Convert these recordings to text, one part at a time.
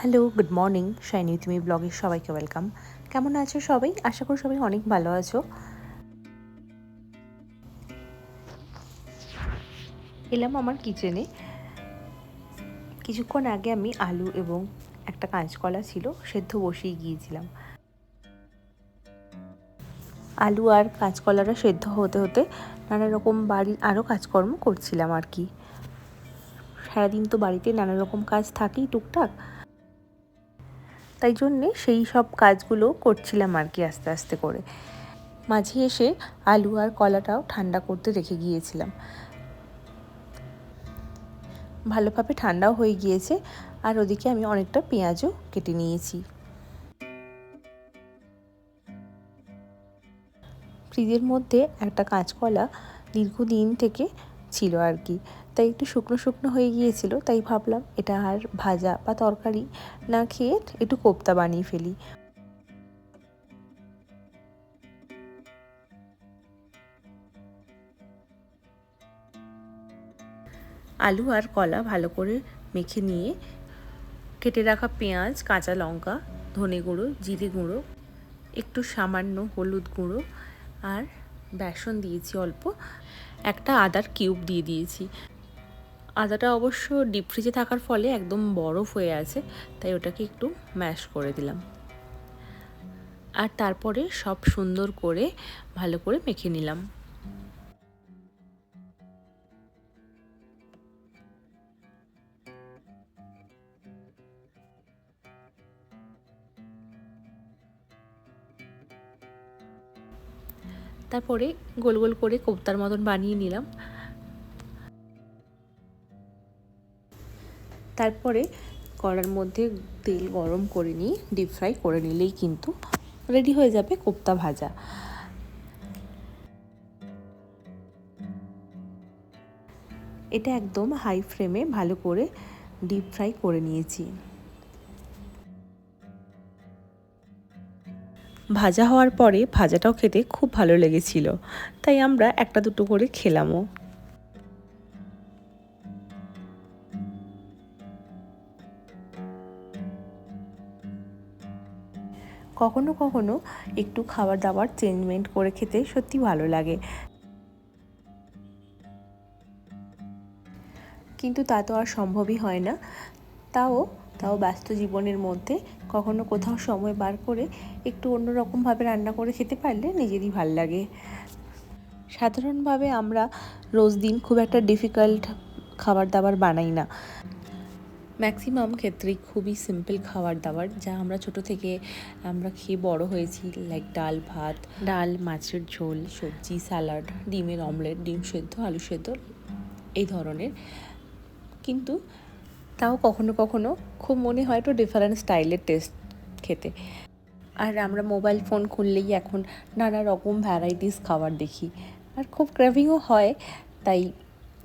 Hello good morning shiny তুমি ব্লগের সবাইকে ওয়েলকাম কেমন আছো সবাই? আশা করি সবাই অনেক ভালো আছো। এলাম আমার কিচেনে কিছুক্ষণ আগে আমি আলু এবং একটা কাঁচকলা ছিল, সেদ্ধ বসিয়ে গিয়েছিলাম। আলু আর কাঁচকলাটা সেদ্ধ হতে হতে নানা রকম বাড়ির আরও কাজকর্ম করছিলাম আর কি। সারাদিন তো বাড়িতে নানা রকম কাজ থাকেই টুকটাক। তাই জন্যে সেই সব কাজগুলো করছিলাম আর কি আস্তে আস্তে করে। মাঝে এসে আলু আর কলাটাও ঠান্ডা করতে রেখে গিয়েছিলাম। ভালোভাবে ঠান্ডাও হয়ে গিয়েছে আর ওদিকে আমি অনেকটা পেঁয়াজও কেটে নিয়েছি। ফ্রিজের মধ্যে একটা কাঁচকলা দীর্ঘদিন থেকে ছিল আর কি। তাই একটু শুকনো শুকনো হয়ে গিয়েছিল, তাই ভাবলাম এটা আর ভাজা বা তরকারি না খেয়ে একটু কোপ্তা বানিয়ে ফেলি। আলু আর কলা ভালো করে মেখে নিয়ে কেটে রাখা পেঁয়াজ, কাঁচা লঙ্কা, ধনে গুঁড়ো, জিরে গুঁড়ো, একটু সামান্য হলুদ গুঁড়ো আর বেসন দিয়েছি অল্প। একটা আদার কিউব দিয়ে দিয়েছি। আদাটা অবশ্য ডিপ ফ্রিজে থাকার ফলে একদম বরফ হয়ে আছে, তাই ওটাকে একটু ম্যাশ করে দিলাম। আর তারপরে সব সুন্দর করে ভালো করে মেখে নিলাম। তারপরে গোল গোল করে কোপ্তার মতন বানিয়ে নিলাম। তারপরে কড়ার মধ্যে তেল গরম করে নিয়ে ডিপ ফ্রাই করে নিলেই কিন্তু রেডি হয়ে যাবে কোপ্তা ভাজা। এটা একদম হাই ফ্লেমে ভালো করে ডিপ ফ্রাই করে নিয়েছি। ভাজা হওয়ার পরে ভাজাটাও খেতে খুব ভালো লেগেছিল। তাই আমরা একটা দুটো করে খেলামও। কখনো কখনো একটু খাবার দাবার চেঞ্জমেন্ট করে খেতে সত্যি ভালো লাগে। কিন্তু তা তো আর সম্ভবই হয় না। তাও তাও ব্যস্ত জীবনের মধ্যে কখনো কোথাও সময় বার করে একটু অন্যরকমভাবে রান্না করে খেতে পারলে নিজেরই ভালো লাগে। সাধারণভাবে আমরা রোজ দিন খুব একটা ডিফিকাল্ট খাবার দাবার বানাই না। ম্যাক্সিমাম ক্ষেত্রেই খুবই সিম্পল খাবার দাবার যা আমরা ছোট থেকে আমরা খেয়ে বড় হয়েছি লাইক ডাল, ভাত, ডাল, মাছের ঝোল, সবজি স্যালাড ডিমের অমলেট ডিম সেদ্ধ, আলু সেদ্ধ, এই ধরনের। কিন্তু তাও কখনো কখনো খুব মনে হয় একটু ডিফারেন্ট স্টাইলের টেস্ট খেতে। আর আমরা মোবাইল ফোন খুললেই এখন নানা রকম ভ্যারাইটিস খাবার দেখি। আর খুব ক্রেভিংও হয়, তাই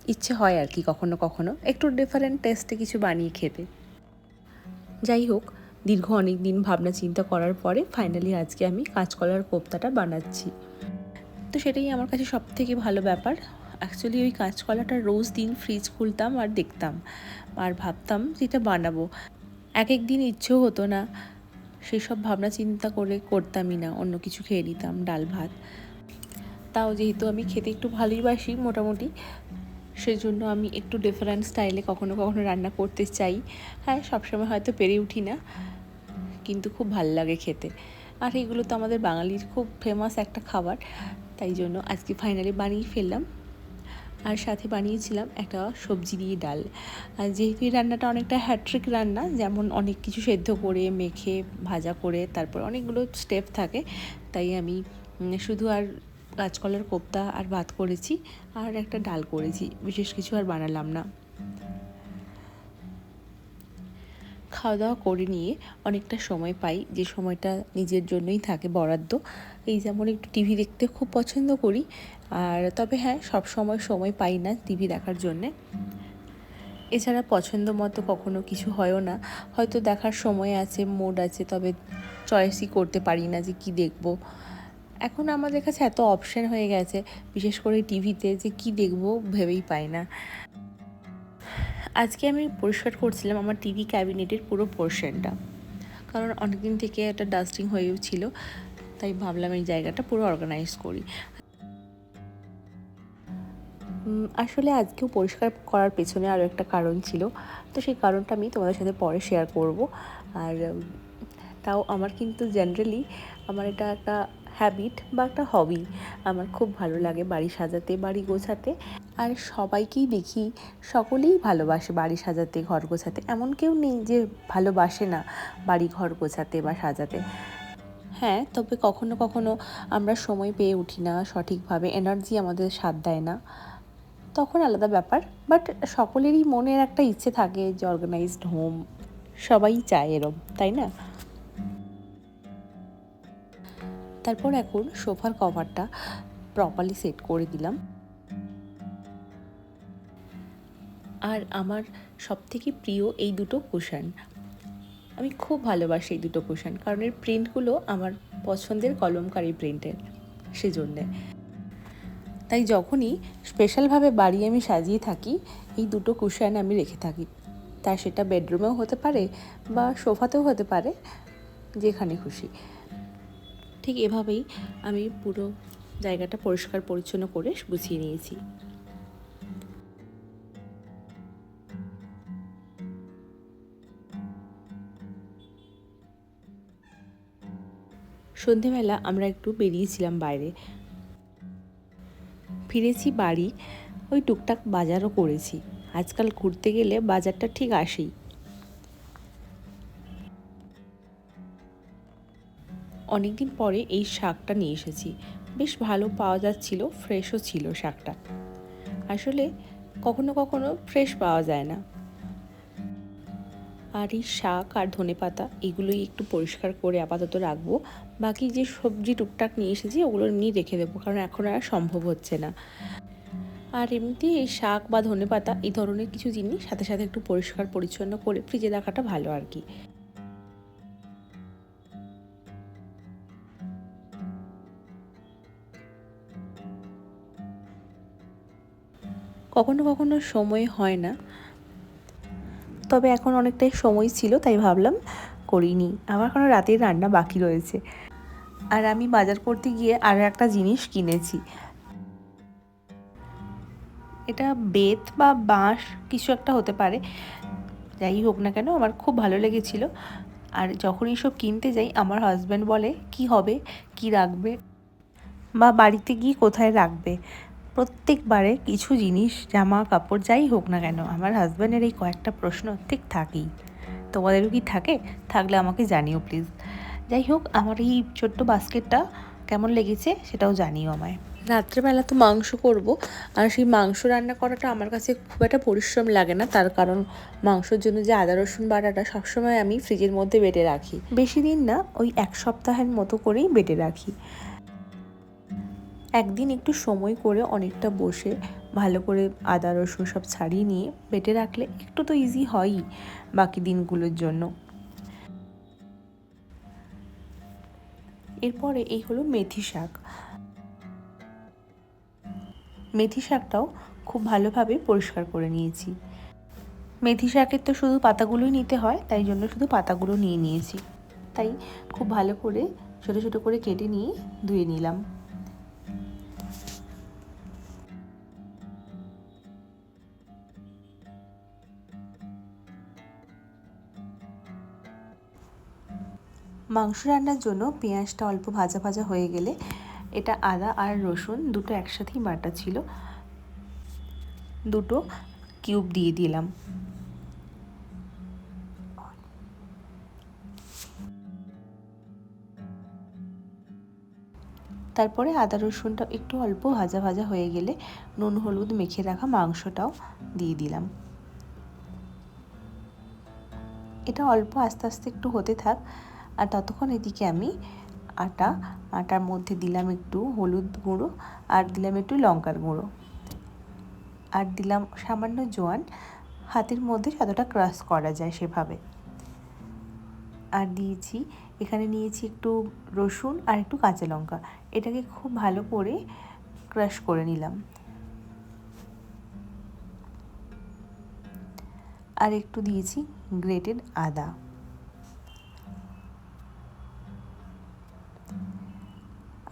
ইচ্ছে হয় আর কি কখনো কখনো একটু ডিফারেন্ট টেস্টে কিছু বানিয়ে খেতে। যাই হোক, দীর্ঘ অনেক দিন ভাবনা চিন্তা করার পরে ফাইনালি আজকে আমি কাঁচকলার কোপ্তাটা বানাচ্ছি। তো সেটাই আমার কাছে সব থেকে ভালো ব্যাপার। অ্যাকচুয়ালি ওই কাঁচকলাটা রোজ দিন ফ্রিজ খুলতাম আর দেখতাম আর ভাবতাম যেটা বানাবো। এক এক দিন ইচ্ছেও হতো না। সেই সব ভাবনা চিন্তা করে করতামই না, অন্য কিছু খেয়ে নিতাম, ডাল ভাত। তাও যেহেতু আমি খেতে একটু ভালোই বাসি মোটামুটি, সেজন্য আমি একটু ডিফারেন্ট স্টাইলে কখনো কখনো রান্না করতে চাই। হ্যাঁ সবসময় হয়তো পেরে উঠি না, কিন্তু খুব ভালো লাগে খেতে। আর এগুলো তো আমাদের বাঙালির খুব ফেমাস একটা খাবার, তাই জন্য আজকে ফাইনালি বানিয়ে ফেললাম। আর সাথে বানিয়েছিলাম একটা সবজি দিয়ে ডাল। আর যেহেতু এই রান্নাটা অনেকটা হ্যাট্রিক রান্না, যেমন অনেক কিছু সেদ্ধ করে, মেখে, ভাজা করে, তারপর অনেকগুলো স্টেপ থাকে, তাই আমি শুধু আর কাঁচকলার কোপ্তা আর ভাত করেছি, আর একটা ডাল করেছি। বিশেষ কিছু আর বানালাম না। খাওয়া দাওয়া করে নিয়ে অনেকটা সময় পাই। যে সময়টা নিজের জন্যই থাকে বরাদ্দ। এই যেমন একটু টিভি দেখতে খুব পছন্দ করি। আর তবে হ্যাঁ সব সময় সময় পাই না টিভি দেখার জন্যে। এছাড়া পছন্দ মতো কখনো কিছু হয়ও না। হয়তো দেখার সময় আছে মুড আছে, তবে চয়েসই করতে পারি না যে কি দেখব। এখন আমাদের কাছে এত অপশান হয়ে গেছে, বিশেষ করে টিভিতে যে কি দেখব ভেবেই পাই না। আজকে আমি পরিষ্কার করছিলাম আমার টিভি ক্যাবিনেটের পুরো পোর্শনটা কারণ অনেকদিন থেকে একটা ডাস্টিং হয়েও ছিল, তাই ভাবলাম এই জায়গাটা পুরো অর্গানাইজ করি। আসলে আজকেও পরিষ্কার করার পেছনে আরও একটা কারণ ছিল, তো সেই কারণটা আমি তোমাদের সাথে পরে শেয়ার করব। আর তাও আমার কিন্তু জেনারেলি আমার এটা একটা হ্যাবিট বা একটা হবি আমার খুব ভালো লাগে বাড়ি সাজাতে, বাড়ি গোছাতে। আর সবাইকেই দেখি, সকলেই ভালোবাসে বাড়ি সাজাতে, ঘর গোছাতে। এমন কেউ নেই যে ভালোবাসে না বাড়ি ঘর গোছাতে বা সাজাতে। হ্যাঁ তবে কখনো কখনো আমরা সময় পেয়ে উঠি না সঠিকভাবে এনার্জি আমাদের সাথ দেয় না। তখন আলাদা ব্যাপার বাট সকলেরই মনের একটা ইচ্ছে থাকে যে অর্গানাইজড হোম সবাই চায় এরম, তাই না? তারপর এখন সোফার কভারটা প্রপারলি সেট করে দিলাম। আর আমার সবথেকে প্রিয় এই দুটো কুশন আমি খুব ভালোবাসি এই দুটো কুশন কারণ এর প্রিন্টগুলো আমার পছন্দের কলমকারী প্রিন্টের সেজন্যে। তাই যখনই স্পেশালভাবে বাড়ি আমি সাজিয়ে থাকি, এই দুটো কুশন আমি রেখে থাকি। তা সেটা বেডরুমেও হতে পারে বা সোফাতেও হতে পারে, যেখানে খুশি। ঠিক এভাবেই আমি পুরো জায়গাটা পরিষ্কার পরিচ্ছন্ন করে গুছিয়ে নিয়েছি। সন্ধেবেলা আমরা একটু বেরিয়েছিলাম বাইরে। ফিরেছি বাড়ি, ওই টুকটাক বাজারও করেছি। আজকাল ঘুরতে গেলে বাজারটা ঠিক আসেই। অনেকদিন পরে এই শাকটা নিয়ে এসেছি। বেশ ভালো পাওয়া যাচ্ছিল, ফ্রেশও ছিল শাকটা। আসলে কখনো কখনো ফ্রেশ পাওয়া যায় না। আর এই শাক আর ধনে পাতা, এগুলোই একটু পরিষ্কার করে আপাতত রাখব। বাকি যে সবজি টুকটাক নিয়ে এসেছি, ওগুলো এমনি রেখে দেবো, কারণ এখন আর সম্ভব হচ্ছে না। আর এমনিতে এই শাক বা ধনে পাতা, এই ধরনের কিছু জিনিস সাথে সাথে একটু পরিষ্কার, পরিচ্ছন্ন করে ফ্রিজে রাখাটা ভালো আর কি। কখনো কখনো সময় হয় না। তবে এখন অনেকটাই সময় ছিল, তাই ভাবলাম করিনি। আমার কোনো রাতের রান্না বাকি রয়েছে। আর আমি বাজার করতে গিয়ে আরও একটা জিনিস কিনেছি। এটা বেত বা বাঁশ, কিছু একটা হতে পারে। যাই হোক না কেন, আমার খুব ভালো লেগেছিল। আর যখন এইসব কিনতে যাই, আমার হাজব্যান্ড বলে, কি হবে? কি রাখবে? বা বাড়িতে গিয়ে কোথায় রাখবে? প্রত্যেকবারে কিছু জিনিস, জামা, কাপড়, যাই হোক না কেন, আমার হাজব্যান্ডের এই কয়েকটা প্রশ্ন ঠিক থাকেই। তোমাদেরও কি থাকে? থাকলে আমাকে জানিও প্লিজ যাই হোক, আমার এই ছোট্ট বাস্কেটটা কেমন লেগেছে সেটাও জানিও আমায়। রাত্রেবেলা তো মাংস করব, আর সেই মাংস রান্না করাটা আমার কাছে খুব একটা পরিশ্রম লাগে না। তার কারণ মাংসর জন্য যে আদা, রসুন বাটাটা সবসময় আমি ফ্রিজের মধ্যে বেটে রাখি। বেশি দিন না, ওই এক সপ্তাহের মতো করেই বেটে রাখি। একদিন একটু সময় করে অনেকটা বসে ভালো করে আদা, রসুন সব ছাড়িয়ে নিয়ে বেটে রাখলে একটু তো ইজি হয়ই বাকি দিনগুলোর জন্য। এরপরে এই হলো মেথি শাক। মেথি শাকটাও খুব ভালোভাবে পরিষ্কার করে নিয়েছি। মেথি শাকের তো শুধু পাতাগুলোই নিতে হয়, তাই জন্য শুধু পাতাগুলো নিয়ে নিয়েছি। তাই খুব ভালো করে ছোটো ছোটো করে কেটে নিয়ে ধুয়ে নিলাম। মাংস রান্নার জন্য পেঁয়াজটা অল্প ভাজা ভাজা হয়ে গেলে এটা আদা আর রসুন দুটো একসাথেই বাটা ছিল। দুটো কিউব দিয়ে দিলাম। তারপরে আদা রসুনটা একটু অল্প ভাজা ভাজা হয়ে গেলে নুন, হলুদ মেখে রাখা মাংসটাও দিয়ে দিলাম। এটা অল্প আস্তে আস্তে একটু হতে থাক। আর ততক্ষণ এদিকে আমি আটা, আটার মধ্যে দিলাম একটু হলুদ গুঁড়ো আর দিলাম একটু লঙ্কার গুঁড়ো। আর দিলাম সামান্য জোয়ান, হাতের মধ্যে যতটা ক্রাশ করা যায় সেভাবে। আর দিয়েছি, এখানে নিয়েছি একটু রসুন আর একটু কাঁচা লঙ্কা। এটাকে খুব ভালো করে ক্রাশ করে নিলাম। আর একটু দিয়েছি গ্রেটেড আদা।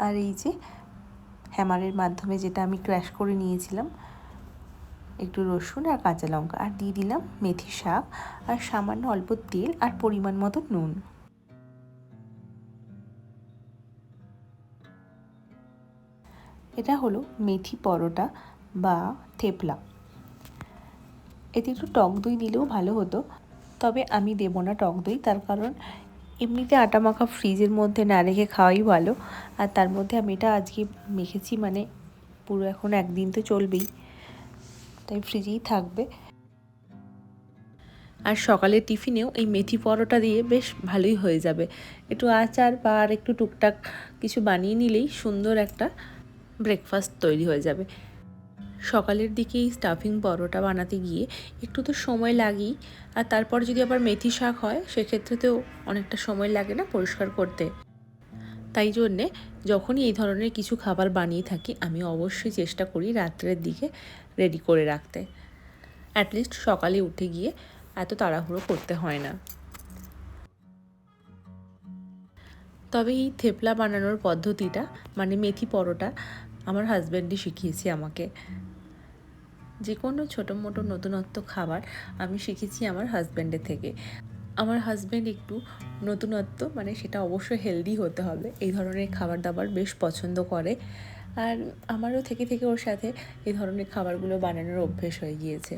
আর এই যে হ্যামারের মাধ্যমে যেটা আমি ক্র্যাশ করে নিয়েছিলাম, একটু রসুন আর কাঁচা লঙ্কা। আর দিয়ে দিলাম মেথি শাক আর সামান্য অল্প তেল আর পরিমাণ মতো নুন। এটা হলো মেথি পরোটা বা থেপলা। এতে একটু টক দই দিলেও ভালো হতো, তবে আমি দেবো না টক দই, তার কারণ এমনিতে আটা মাখা ফ্রিজের মধ্যে না রেখে খাওয়াই ভালো। আর তার মধ্যে আমি এটা আজকে মেখেছি মানে পুরো এখন একদিন তো চলবেই, তাই ফ্রিজেই থাকবে। আর সকালের টিফিনেও এই মেথি পরোটা দিয়ে বেশ ভালোই হয়ে যাবে। একটু আচার বা আর একটু টুকটাক কিছু বানিয়ে নিলেই সুন্দর একটা ব্রেকফাস্ট তৈরি হয়ে যাবে। সকালের দিকে এই স্টাফিং পরোটা বানাতে গিয়ে একটু তো সময় লাগেই। আর তারপর যদি আবার মেথি শাক হয় সেক্ষেত্রে তো অনেকটা সময় লাগে না পরিষ্কার করতে। তাই জন্যে যখনই এই ধরনের কিছু খাবার বানিয়ে থাকি, আমি অবশ্যই চেষ্টা করি রাত্রের দিকে রেডি করে রাখতে। অ্যাটলিস্ট সকালে উঠে গিয়ে এত তাড়াহুড়ো করতে হয় না। তবে এই থেপলা বানানোর পদ্ধতিটা মানে মেথি পরোটা, আমার হাজব্যান্ডই শিখিয়েছে আমাকে। যে কোনো ছোটো মোটো নতুনত্ব খাবার আমি শিখেছি আমার হাজব্যান্ডের থেকে। আমার হাজব্যান্ড একটু নতুনত্ব মানে সেটা অবশ্যই হেলদি হতে হবে। এই ধরনের খাবার দাবার বেশ পছন্দ করে। আর আমারও থেকে থেকে ওর সাথে এই ধরনের খাবারগুলো বানানোর অভ্যেস হয়ে গিয়েছে।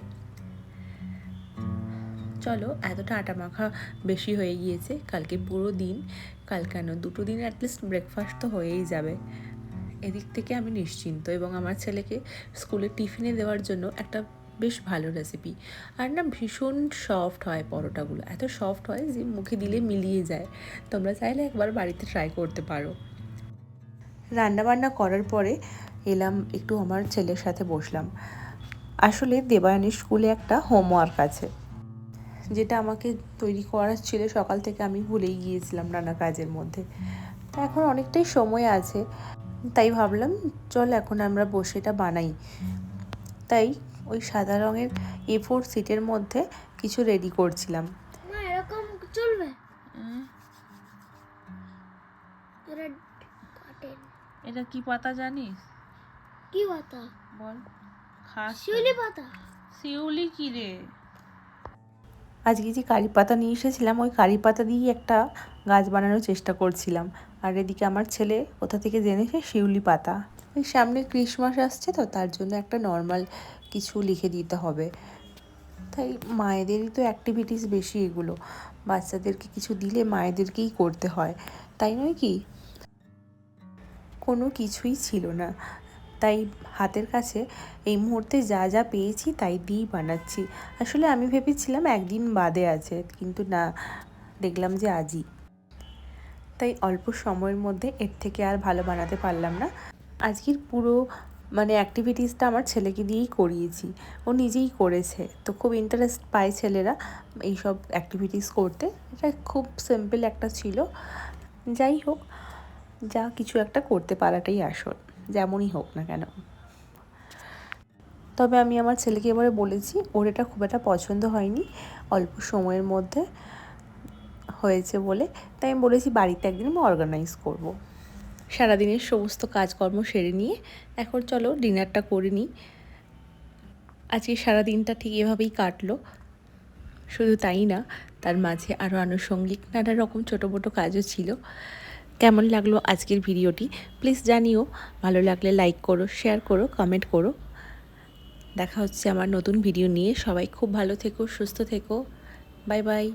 চলো, এতটা আটা মাখা বেশি হয়ে গিয়েছে। কালকে পুরো দিন কাল কেন? দুটো দিন অ্যাটলিস্ট ব্রেকফাস্ট তো হয়েই যাবে। এদিক থেকে আমি নিশ্চিন্ত এবং আমার ছেলেকে স্কুলে টিফিনে দেওয়ার জন্য একটা বেশ ভালো রেসিপি আর না, ভীষণ সফট হয় পরোটাগুলো। এত সফট হয় যে মুখে দিলে মিলিয়ে যায়। তোমরা চাইলে একবার বাড়িতে ট্রাই করতে পারো। রান্নাবান্না করার পরে এলাম, একটু আমার ছেলের সাথে বসলাম। আসলে দেবায়নের স্কুলে একটা হোমওয়ার্ক আছে, যেটা আমাকে তৈরি করার ছিল সকাল থেকে আমি ভুলেই গিয়েছিলাম নানা কাজের মধ্যে। তা এখন অনেকটাই সময় আছে। তাই ভাবলাম চল এখন আমরা বসে এটা বানাই। তাই ওই সাদা রঙের এ ফোর সিটের মধ্যে কিছু রেডি করছিলাম। এরকম চলবে? এটা এটা কি পাতা জানিস? কি পাতা? বল খাস শিউলি পাতা? শিউলি কি রে? আজকে যে কারি পাতা নিয়ে এসেছিলাম ওই কারি পাতা দিয়েই একটা গাছ বানানোর চেষ্টা করছিলাম। আর এদিকে আমার ছেলে কোথা থেকে জেনেছে? শিউলি পাতা। ওই সামনে ক্রিসমাস আসছে তো, তার জন্য একটা নর্মাল কিছু লিখে দিতে হবে। তাই মায়েদেরই তো অ্যাক্টিভিটিস বেশি এগুলো। বাচ্চাদেরকে কিছু দিলে মায়েদেরকেই করতে হয়। তাই নয় কি? কোনো কিছুই ছিল না। তাই হাতের কাছে এই মুহূর্তে যা যা পেয়েছি তাই দিয়েই বানাচ্ছি। আসলে আমি ভেবেছিলাম একদিন বাদে আছে, কিন্তু না, দেখলাম যে আজই। তাই অল্প সময়ের মধ্যে এর থেকে আর ভালো বানাতে পারলাম না। আজকের পুরো মানে অ্যাক্টিভিটিসটা আমার ছেলেকে দিয়েই করিয়েছি। ও নিজেই করেছে। তো খুব ইন্টারেস্ট পায় ছেলেরা এইসব অ্যাক্টিভিটিস করতে। এটা খুব সিম্পল একটা ছিল। যাই হোক, যা কিছু একটা করতে পারাটাই আসল। যেমনই হোক না কেন। তবে আমি আমার ছেলেকে এবারে বলেছি, ওর এটা খুব একটা পছন্দ হয়নি। অল্প সময়ের মধ্যে হয়েছে বলে তাই আমি বলেছি বাড়িতে একদিন আমি অর্গানাইজ করব। সারাদিনের সমস্ত কাজকর্ম সেরে নিয়ে এখন চলো ডিনারটা করে নিই। আজকে সারাদিনটা ঠিক এভাবেই কাটলো। শুধু তাই না, তার মাঝে আরও আনুষঙ্গিক নানা রকম ছোটো মোটো কাজও ছিল। কেমন লাগল আজকের ভিডিওটি? প্লিজ জানিও। ভালো লাগলে লাইক করো শেয়ার করো কমেন্ট করো। দেখা হচ্ছে আমার নতুন ভিডিও নিয়ে। সবাই খুব ভালো থেকো, সুস্থ থেকো। Bye bye